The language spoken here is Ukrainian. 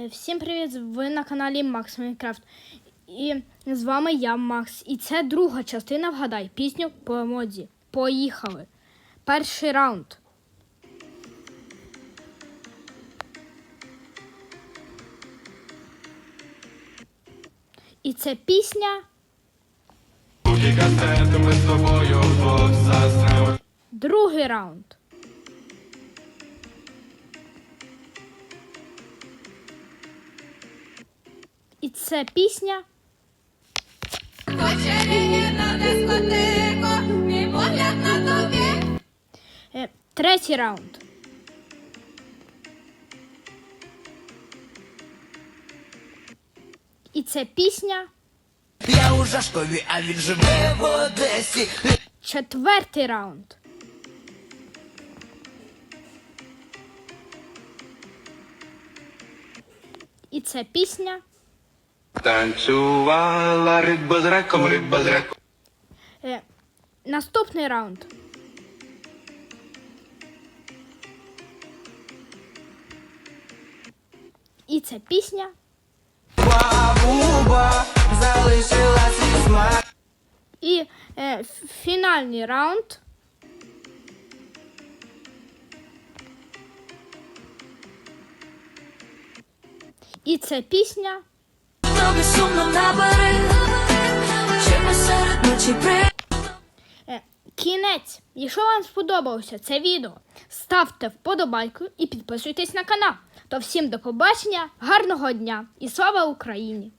Е, Всім привіт! Ви на каналі Макс Майнкрафт. І з вами я, Макс. І це друга частина Вгадай пісню по емодзі. Поїхали. Перший раунд. І це пісня. Другий раунд. І це пісня. Вечері на дискотеку, мій погляд на тобі. Е, третій раунд. І це пісня. Я у Жашкові, а він живе в Одесі. Четвертий раунд. І це пісня. Танцювала риба з раком, риба з раком. Е, наступний раунд. І це пісня. Бабуба залишила свій смак. І е, фінальний раунд. І це пісня. Сумно чи посеред ночі при... Е, кінець. Якщо вам сподобалося це відео, ставте вподобайку і підписуйтесь на канал. То всім до побачення, гарного дня і слава Україні!